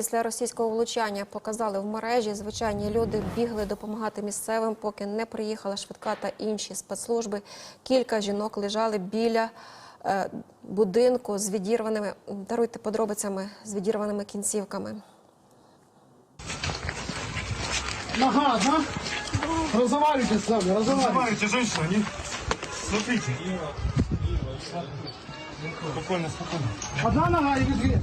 Після російського влучання показали в мережі. Звичайні люди бігли допомагати місцевим, поки не приїхала швидка та інші спецслужби. Кілька жінок лежали біля е, будинку з відірваними даруйте подробицями з відірваними кінцівками. Нога, да? Разговаривайте с нами, разговаривайте. Разговаривайте, женщина, не... Смотрите. Спокойно, спокойно. Одна нога или две?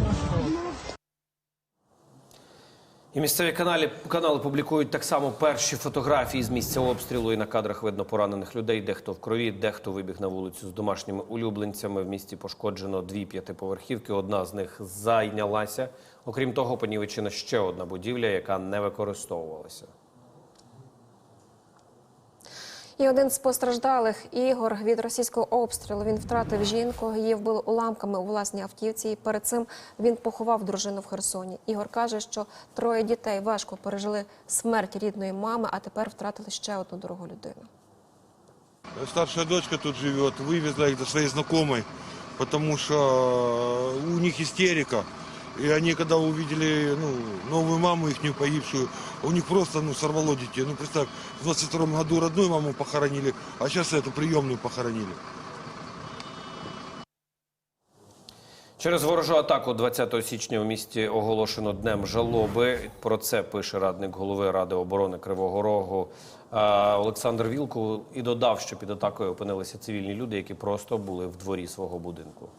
І місцеві каналі канали публікують так само перші фотографії з місця обстрілу. І на кадрах видно поранених людей. Дехто в крові, дехто вибіг на вулицю з домашніми улюбленцями. В місті пошкоджено дві п'ятиповерхівки. Одна з них зайнялася. Окрім того, понівечена ще одна будівля, яка не використовувалася. І один з постраждалих Ігор від російського обстрілу він втратив жінку. Її вбили уламками у власній автівці. І перед цим він поховав дружину в Херсоні. Ігор каже, що троє дітей важко пережили смерть рідної мами, а тепер втратили ще одну дорогу людину. Старшая дочка тут живет, вывезла их до своей знакомой, потому что у них истерика. И они, когда увидели ну, новую маму, их погибшую, у них просто ну, сорвало детей. Ну, представь, в 22 году родную маму похоронили, а сейчас эту приемную похоронили. Через ворожу атаку 20 січня у місті оголошено днем жалоби. Про це пише радник голови Ради оборони Кривого Рогу Олександр Вілкул і додав, що під атакою опинилися цивільні люди, які просто були в дворі свого будинку.